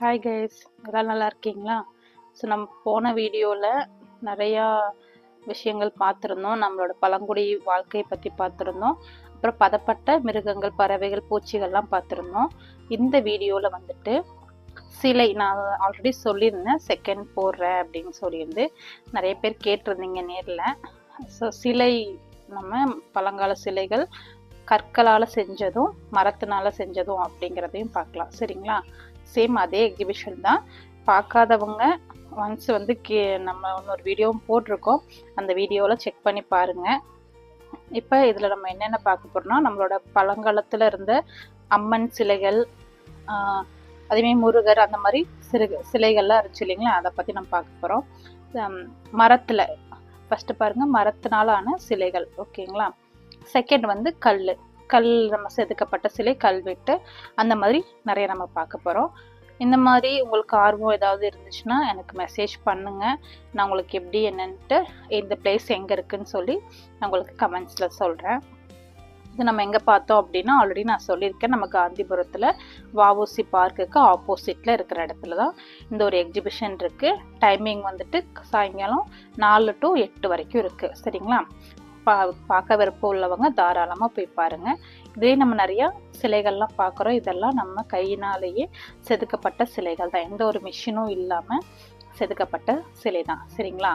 Hi guys எல்லாம் நல்லா இருக்கீங்களா? ஸோ நம்ம போன வீடியோவில் நிறையா விஷயங்கள் பார்த்துருந்தோம். நம்மளோட பழங்குடி வாழ்க்கையை பற்றி பார்த்துருந்தோம். அப்புறம் பதப்பட்ட மிருகங்கள் பறவைகள் பூச்சிகள்லாம் பார்த்துருந்தோம். இந்த வீடியோவில் வந்துட்டு சிலை நான் ஆல்ரெடி சொல்லியிருந்தேன் செகண்ட் போடுறேன் அப்படின்னு சொல்லியிருந்து நிறைய பேர் கேட்டிருந்தீங்க நேரில். ஸோ சிலை நம்ம பழங்கால சிலைகள் கற்களால் செஞ்சதும் மரத்தினால செஞ்சதும் அப்படிங்கிறதையும் பார்க்கலாம். சரிங்களா? சேம் அதே எக்ஸிபிஷன் தான். பார்க்காதவங்க ஒன்ஸ் வந்து கே நம்ம இன்னொரு வீடியோவும் போட்டிருக்கோம். அந்த வீடியோவில் செக் பண்ணி பாருங்கள் இப்போ இதில் நம்ம என்னென்ன பார்க்க போகிறோம்னா நம்மளோட பழங்காலத்தில் இருந்த அம்மன் சிலைகள் ஆஹ், அதேமாதிரி முருகர் அந்த மாதிரி சிறு சிலைகள்லாம் இருந்துச்சு இல்லைங்களா? அதை பற்றி நம்ம பார்க்க போகிறோம் மரத்தில் ஃபஸ்ட்டு பாருங்கள் மரத்தினாலான சிலைகள் ஓகேங்களா? செகண்ட் வந்து கல் கல் நம்ம செதுக்கப்பட்ட சிலை கல்வெட்டு அந்த மாதிரி நிறைய நம்ம பார்க்க போகிறோம் இந்த மாதிரி உங்களுக்கு ஆர்வம் ஏதாவது இருந்துச்சுன்னா எனக்கு மெசேஜ் பண்ணுங்கள் நான் உங்களுக்கு எப்படி என்னன்ட்டு இந்த பிளேஸ் எங்கே இருக்குன்னு சொல்லி நான் உங்களுக்கு கமெண்ட்ஸில் சொல்கிறேன் இது நம்ம எங்கே பார்த்தோம் அப்படின்னா ஆல்ரெடி நான் சொல்லியிருக்கேன். நம்ம காந்திபுரத்தில் வஉசி பார்க்குக்கு ஆப்போசிட்டில் இருக்கிற இடத்துல தான் இந்த ஒரு எக்ஸிபிஷன் இருக்குது டைமிங் வந்துட்டு சாயங்காலம் நாலு டு எட்டு வரைக்கும் இருக்குது சரிங்களா? பா பார்க்க விருப்பம் உள்ளவங்க தாராளமாக போய் பாருங்கள் இதே நம்ம நிறையா சிலைகள்லாம் பார்க்குறோம். இதெல்லாம் நம்ம கையினாலேயே செதுக்கப்பட்ட சிலைகள் தான். எந்த ஒரு மிஷினும் இல்லாமல் செதுக்கப்பட்ட சிலை தான். சரிங்களா?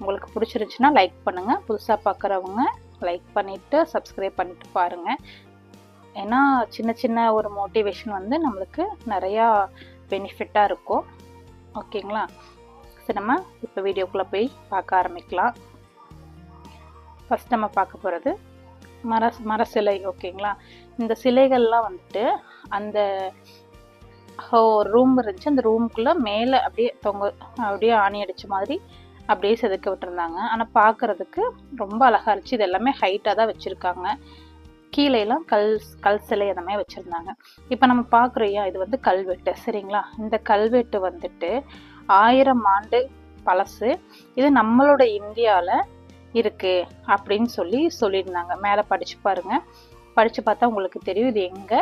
உங்களுக்கு பிடிச்சிருந்துச்சுன்னா லைக் பண்ணுங்கள் புதுசாக பார்க்குறவங்க லைக் பண்ணிவிட்டு சப்ஸ்கிரைப் பண்ணிட்டு பாருங்கள் ஏன்னா சின்ன சின்ன ஒரு மோட்டிவேஷன் வந்து நம்மளுக்கு நிறையா பெனிஃபிட்டாக இருக்கும். ஓகேங்களா சரி நம்ம இப்போ வீடியோக்குள்ளே போய் பார்க்க ஆரம்பிக்கலாம். ஃபஸ்ட் நம்ம பார்க்க போகிறது மர மர சிலை ஓகேங்களா இந்த சிலைகள்லாம் வந்துட்டு அந்த ஒரு ரூம் இருந்துச்சு. அந்த ரூமுக்குள்ளே மேலே அப்படியே தொங்க அப்படியே ஆணி அடித்த மாதிரி அப்படியே செதுக்க விட்டுருந்தாங்க. ஆனால் பார்க்குறதுக்கு ரொம்ப அழகாக இருந்துச்சு. இது எல்லாமே ஹைட்டாக தான் வச்சுருக்காங்க. கீழேலாம் கல் கல் சிலை அந்த மாதிரி வச்சுருந்தாங்க. இப்போ நம்ம பார்க்குறோயா இது வந்து கல்வெட்டு சரிங்களா? இந்த கல்வெட்டு வந்துட்டு ஆயிரம் ஆண்டு பழசு. இது நம்மளோட இந்தியாவில் இருக்கு அப்படின்னு சொல்லி சொல்லியிருந்தாங்க. மேலே படித்து பாருங்க. படித்து பார்த்தா உங்களுக்கு தெரியும் இது எங்கே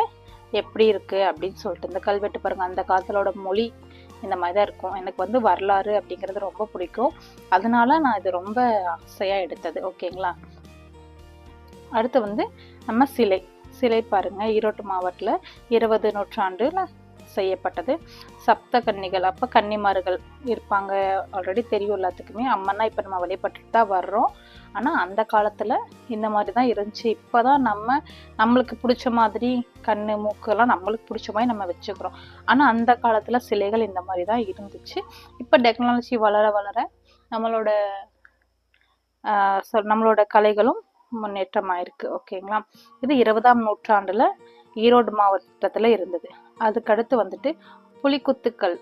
எப்படி இருக்குது அப்படின்னு சொல்லிட்டு. இந்த கல்வெட்டு பாருங்கள் அந்த காலத்தோட மொழி இந்த மாதிரி தான் இருக்கும். எனக்கு வந்து வரலாறு அப்படிங்கிறது ரொம்ப பிடிக்கும். அதனால நான் இது ரொம்ப ஆசையாக எடுத்தது. ஓகேங்களா? அடுத்து வந்து நம்ம சிலை. சிலை பாருங்கள் ஈரோட்டு மாவட்டத்தில் இருபது நூற்றாண்டுல செய்யப்பட்டது. சப்த கன்னிகள் அப்போ கன்னிமார்கள் இருப்பாங்க. ஆல்ரெடி தெரியும் எல்லாத்துக்குமே. அம்மன்னா இப்போ நம்ம வழிபட்டுட்டு தான் வர்றோம். ஆனால் அந்த காலத்தில் இந்த மாதிரி தான் இருந்துச்சு. இப்போ தான் நம்ம நம்மளுக்கு பிடிச்ச மாதிரி கண் மூக்கெல்லாம் நம்மளுக்கு பிடிச்ச மாதிரி நம்ம வச்சுக்கிறோம். ஆனால் அந்த காலத்தில் சிலைகள் இந்த மாதிரி தான் இருந்துச்சு. இப்போ டெக்னாலஜி வளர வளர நம்மளோட நம்மளோட கலைகளும் முன்னேற்றமாயிருக்கு. ஓகேங்களா இது இருபதாம் நூற்றாண்டில் ஈரோடு மாவட்டத்தில் இருந்தது. அதுக்கடுத்து வந்துட்டு புலிக்குத்துக்கல்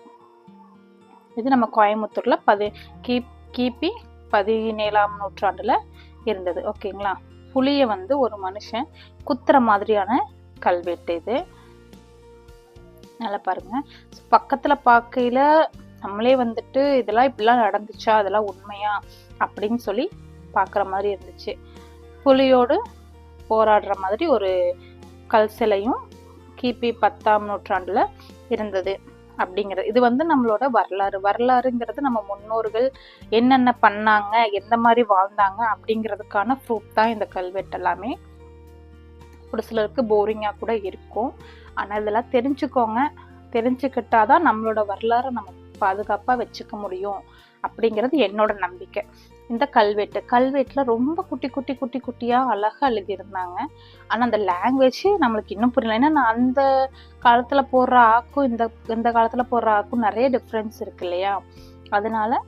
இது நம்ம கோயம்புத்தூர்ல பதி கி கிபி பதினேழாம் நூற்றாண்டில் இருந்தது. ஓகேங்களா? புலியை வந்து ஒரு மனுஷன் குத்துற மாதிரியான கல்வெட்டு இது. நல்லா பாருங்க. பக்கத்துல பார்க்கையில நம்மளே வந்துட்டு இதெல்லாம் இப்படிலாம் நடந்துச்சா? அதெல்லாம் உண்மையா? அப்படின்னு சொல்லி பார்க்குற மாதிரி இருந்துச்சு. புலியோடு போராடுற மாதிரி ஒரு கல் சிலையும் கிபி பத்தாம் நூற்றாண்டில் இருந்தது அப்படிங்கிறது இது வந்து நம்மளோட வரலாறு. வரலாறுங்கிறது நம்ம முன்னோர்கள் என்னென்ன பண்ணாங்க எந்த மாதிரி வாழ்ந்தாங்க அப்படிங்கிறதுக்கான ப்ரூஃப் தான் இந்த கல்வெட்டு எல்லாமே. ஒரு சிலருக்கு போரிங்காக கூட இருக்கும். ஆனால் இதெல்லாம் தெரிஞ்சுக்கோங்க. தெரிஞ்சுக்கிட்டாதான் நம்மளோட வரலாறை நம்ம பாதுகாப்பாக வச்சுக்க முடியும். அப்படிங்கிறது என்னோட நம்பிக்கை. இந்த கல்வெட்டு கல்வெட்டில் ரொம்ப குட்டி குட்டி குட்டி குட்டியாக அழகாக எழுதியிருந்தாங்க. ஆனால் அந்த லாங்குவேஜ் நம்மளுக்கு இன்னும் புரியல. ஏன்னா நான் அந்த காலத்தில் போடுற ஆக்கும் இந்த இந்த காலத்தில் போடுற ஆக்கும் நிறைய டிஃப்ரென்ஸ் இருக்கு இல்லையா? அதனால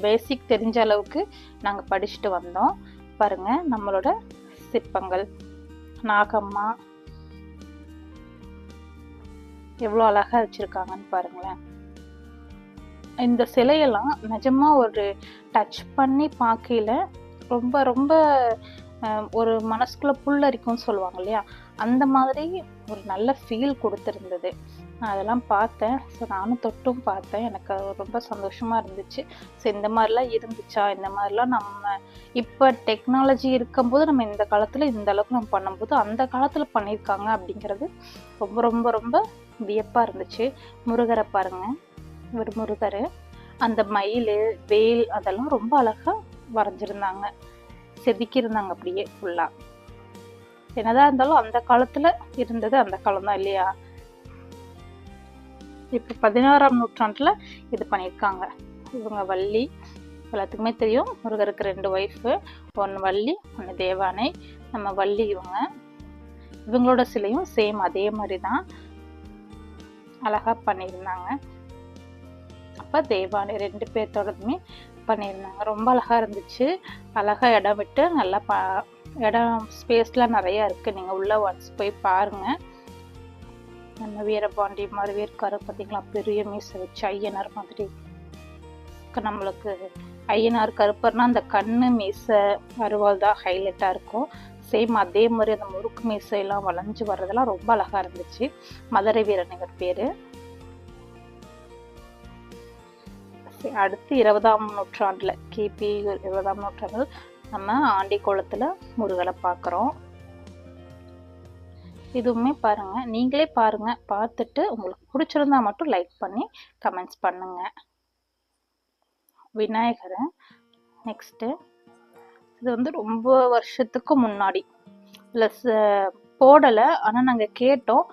பேசிக் தெரிஞ்ச அளவுக்கு நாங்கள் படிச்சுட்டு வந்தோம். பாருங்க நம்மளோட சிற்பங்கள். நாகம்மா. எவ்வளோ அழகாக வச்சிருக்காங்கன்னு பாருங்களேன். இந்த சிலையெல்லாம் நிஜமாக ஒரு டச் பண்ணி பார்க்கையில ரொம்ப ரொம்ப ஒரு மனசுக்குள்ளே புல்லரிக்கும்னு சொல்லுவாங்க இல்லையா? அந்த மாதிரி ஒரு நல்ல ஃபீல் கொடுத்துருந்தது. நான் அதெல்லாம் பார்த்தேன். ஸோ நானும் தொட்டும் பார்த்தேன். எனக்கு ரொம்ப சந்தோஷமாக இருந்துச்சு. ஸோ இந்த மாதிரிலாம் இருந்துச்சா? இந்த மாதிரிலாம் நம்ம இப்போ டெக்னாலஜி இருக்கும்போது நம்ம இந்த காலத்தில் இந்த அளவுக்கு நம்ம பண்ணும்போது அந்த காலத்தில் பண்ணியிருக்காங்க அப்படிங்கிறது ரொம்ப ரொம்ப ரொம்ப வியப்பாக இருந்துச்சு. முருகரை பாருங்கள் ஒரு முருகர். அந்த மயில் வேல் அதெல்லாம் ரொம்ப அழகாக வரைஞ்சிருந்தாங்க. செதுக்கியிருந்தாங்க அப்படியே ஃபுல்லாக என்னதான் இருந்தாலும் அந்த காலத்தில் இருந்தது அந்த காலம் தான் இல்லையா? இப்போ பதினாறாம் நூற்றாண்டில் இது பண்ணியிருக்காங்க. இவங்க வள்ளி. எல்லாத்துக்குமே தெரியும். முருகருக்கு ரெண்டு ஒய்ஃபு ஒன்று வள்ளி ஒன்று தேவானை. நம்ம வள்ளி இவங்க. இவங்களோட சிலையும் சேம் அதே மாதிரி தான். அழகாக பண்ணியிருந்தாங்க. அப்போ தேவானி ரெண்டு பேர்த்தோடதுமே பண்ணியிருந்தாங்க. ரொம்ப அழகாக இருந்துச்சு. அழகாக இடம் விட்டு நல்லா பா இடம் ஸ்பேஸ்லாம் நிறையா இருக்குது நீங்கள் உள்ளே ஒன்ஸ் போய் பாருங்கள் நம்ம வீரபாண்டி மாதிரி இருக்காரு பார்த்தீங்களா? பெரிய மீசை வச்சு ஐயனார் மாதிரி. நம்மளுக்கு ஐயனார் கருப்பர்னா அந்த கண்ணு மீசை அருவாள் தான் ஹைலைட்டாக இருக்கும். சேம் அதே மாதிரி அந்த முறுக்கு மீசையெல்லாம் வளைஞ்சு வர்றதெல்லாம் ரொம்ப அழகாக இருந்துச்சு. மதுரை வீரன் இவர் பேர். அடுத்து இருபதாம் நூற்றாண்டில் கிபி இருபதாம் நூற்றாண்டில் நம்ம ஆண்டி குளத்தில் முருகலை பார்க்குறோம் இதுவுமே பாருங்க. நீங்களே பாருங்க. பார்த்துட்டு உங்களுக்கு பிடிச்சிருந்தா மட்டும் லைக் பண்ணி கமெண்ட்ஸ் பண்ணுங்கள் விநாயகரை நெக்ஸ்ட்டு இது வந்து ரொம்ப வருஷத்துக்கு முன்னாடி. ப்ளஸ் போடலை. ஆனால் நாங்கள் கேட்டோம்.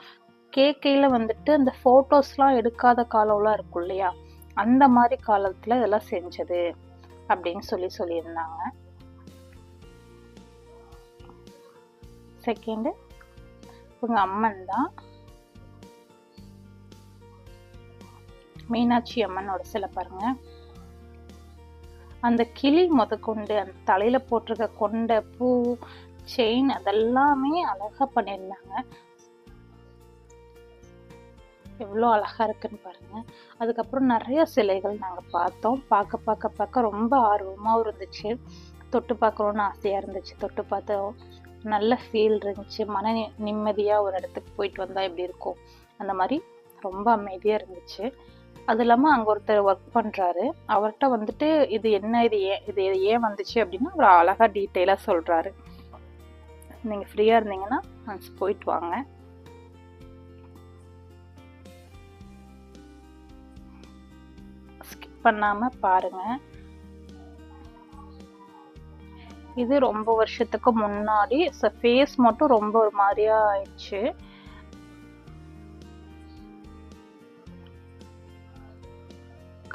கேட்கையில் வந்துட்டு அந்த ஃபோட்டோஸ்லாம் எடுக்காத காலம்லாம் இருக்கும் இல்லையா? அந்த மாதிரி காலத்தில் இதெல்லாம் செஞ்சது அப்படின்னு சொல்லி சொல்லியிருந்தாங்க. செகண்டு இவங்க அம்மன் தான் மீனாட்சி அம்மனோட சிலை பாருங்க. அந்த கிளி முதற்கொண்டு அந்த தலையில போட்டிருக்க கொண்ட பூ செயின் அதெல்லாமே அழகா பண்ணியிருந்தாங்க. எவ்வளோ அழகாக இருக்குன்னு பாருங்கள் அதுக்கப்புறம் நிறைய சிலைகள் நாங்கள் பார்த்தோம். பார்க்க பார்க்க பார்க்க ரொம்ப ஆர்வமாகவும் இருந்துச்சு. தொட்டு பார்க்கணுன்னு ஆசையாக இருந்துச்சு. தொட்டு பார்த்தோம். நல்ல ஃபீல் இருந்துச்சு. மன நிம்மதியாக ஒரு இடத்துக்கு போயிட்டு வந்தால் எப்படி இருக்கும்? அந்த மாதிரி ரொம்ப அமைதியாக இருந்துச்சு. அது இல்லாமல் அங்கே ஒருத்தர் ஒர்க் பண்ணுறாரு அவர்கிட்ட வந்துட்டு இது என்ன இது ஏன் இது ஏன் வந்துச்சு அப்படின்னு அவர் அழகாக டீட்டெயிலாக சொல்கிறாரு நீங்கள் ஃப்ரீயாக இருந்தீங்கன்னா போயிட்டு வாங்க. ஸ்கிப் பண்ணாமல் பாருங்கள் இது ரொம்ப வருஷத்துக்கு முன்னாடி ஃபேஸ் மட்டும் ரொம்ப ஒரு மாதிரியா ஆயிடுச்சு.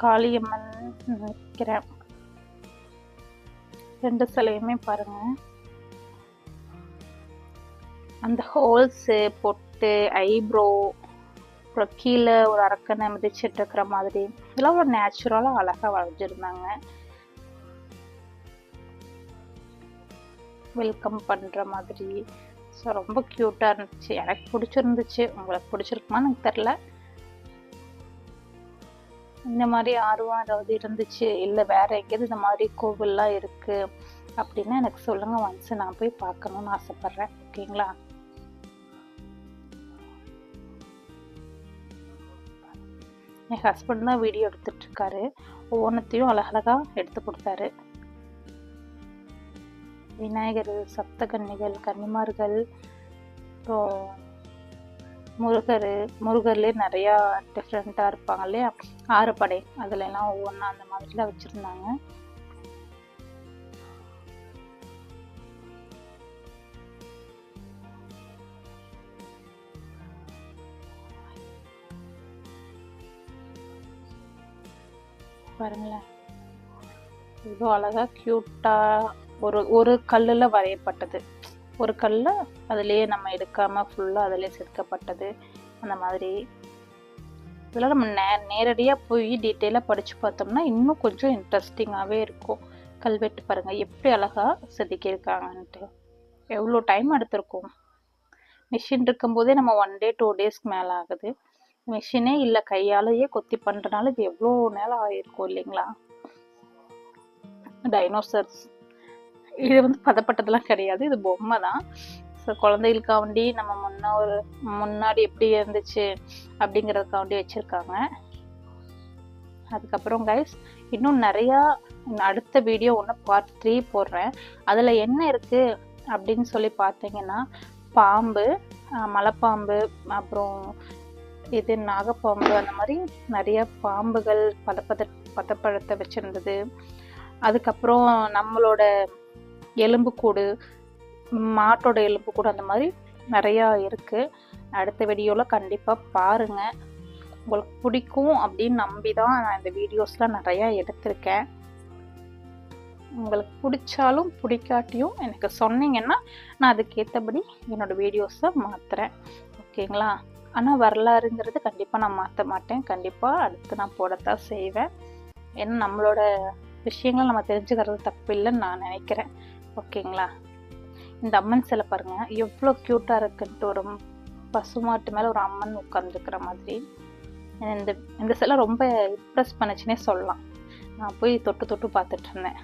காளியம்மன் நினைக்கிறேன். ரெண்டு சிலையுமே பாருங்க. அந்த ஹோல்ஸு பொட்டு ஐப்ரோ அப்புறம் கீழே ஒரு அரக்கனை மிதிச்சிட்டு இருக்கிற மாதிரி. இதெல்லாம் ஒரு நேச்சுரலாக அழகாக வரைஞ்சிருந்தாங்க. வெல்கம் பண்ணுற மாதிரி. ஸோ ரொம்ப க்யூட்டாக இருந்துச்சு. எனக்கு பிடிச்சிருந்துச்சு. உங்களுக்கு பிடிச்சிருக்குமான்னு எனக்கு தெரில இந்த மாதிரி ஆர்வம் ஏதாவது இருந்துச்சு? இல்லை வேறு எங்கேயாவது இந்த மாதிரி கோவில்லாம் இருக்குது அப்படின்னா எனக்கு சொல்லுங்கள் ஒன்ஸ் நான் போய் பார்க்கணுன்னு ஆசைப்பட்றேன். ஓகேங்களா என் ஹஸ்பண்ட் தான் வீடியோ எடுத்துட்ருக்காரு ஒவ்வொன்றத்தையும் அழகழகாக எடுத்து கொடுத்தாரு. விநாயகர் சப்தகன்னிகள் கன்னிமார்கள் அப்புறம் முருகர் முருகர்லேயே நிறையா டிஃப்ரெண்ட்டாக இருப்பாங்க இல்லையா? ஆறுபடை அதிலெல்லாம் ஒவ்வொன்றா அந்த மாதிரிலாம் வச்சுருந்தாங்க. பாருங்களேன். இவ்வளோ அழகாக க்யூட்டாக ஒரு ஒரு கல்லில் வரையப்பட்டது. ஒரு கல்லில் அதுலேயே நம்ம எடுக்காமல் ஃபுல்லாக அதிலே செதுக்கப்பட்டது. அந்த மாதிரி. இதெல்லாம் நம்ம நே நேரடியாக போய் டீட்டெயிலாக படித்து பார்த்தோம்னா இன்னும் கொஞ்சம் இன்ட்ரெஸ்டிங்காகவே இருக்கும். கல்வெட்டு பாருங்கள் எப்படி அழகாக செதுக்கியிருக்காங்கன்ட்டு. எவ்வளோ டைம் எடுத்திருக்கோம். மிஷின் இருக்கும்போதே நம்ம ஒன் டே டூ டேஸ்க்கு மேலே ஆகுது. மிஷினே இல்லை கையாலேயே கொத்தி பண்ணுறனால இது எவ்வளோ நேரம் ஆகிருக்கும் இல்லைங்களா? டைனோசர்ஸ் இது வந்து பதப்பட்டதெல்லாம் கிடையாது இது பொம்மை தான். ஸோ குழந்தைகளுக்காண்டி நம்ம முன்ன ஒரு முன்னாடி எப்படி இருந்துச்சு அப்படிங்கிறதுக்காண்டி வச்சுருக்காங்க. அதுக்கப்புறம் கைஸ் இன்னும் நிறையா அடுத்த வீடியோ ஒன்று பார்ட் த்ரீ போடுறேன். அதில் என்ன இருக்குது அப்படின்னு சொல்லி பார்த்தீங்கன்னா பாம்பு மலைப்பாம்பு அப்புறம் இது நாகப்பாம்பு அந்த மாதிரி நிறைய பாம்புகள் பதப்பத பதப்பழத்தை வச்சுருந்தது. அதுக்கப்புறம் நம்மளோட எலும்புக்கூடு மாட்டோட எலும்புக்கூடு அந்த மாதிரி நிறையா இருக்குது அடுத்த வீடியோவில் கண்டிப்பாக பாருங்கள் உங்களுக்கு பிடிக்கும் அப்படின்னு நம்பி தான் நான் இந்த வீடியோஸ்லாம் நிறையா எடுத்திருக்கேன். உங்களுக்கு பிடிச்சாலும் பிடிக்காட்டியும் எனக்கு சொன்னீங்கன்னா நான் அதுக்கேற்றபடி என்னோடய வீடியோஸை மாற்றுறேன் ஓகேங்களா? ஆனால் வரலாறுங்கிறது கண்டிப்பாக நான் மாற்ற மாட்டேன். கண்டிப்பாக அடுத்து நான் போடத்தான் செய்வேன். ஏன்னா நம்மளோட விஷயங்கள் நம்ம தெரிஞ்சுக்கிறது தப்பு இல்லைன்னு நான் நினைக்கிறேன். ஓகேங்களா? இந்த அம்மன் சிலை பாருங்கள் எவ்வளோ க்யூட்டாக இருக்குன்ட்டு ஒரு பசுமாட்டு மேலே ஒரு அம்மன் உட்காந்துருக்கிற மாதிரி. இந்த இந்த சிலை ரொம்ப இம்ப்ரெஸ் பண்ணுச்சுன்னே சொல்லலாம். நான் போய் தொட்டு தொட்டு பார்த்துட்டு இருந்தேன்.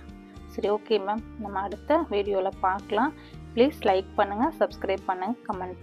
சரி ஓகே மேம் நம்ம அடுத்த வீடியோவில் பார்க்கலாம். ப்ளீஸ் லைக் பண்ணுங்கள் சப்ஸ்கிரைப் பண்ணுங்கள் கமெண்ட்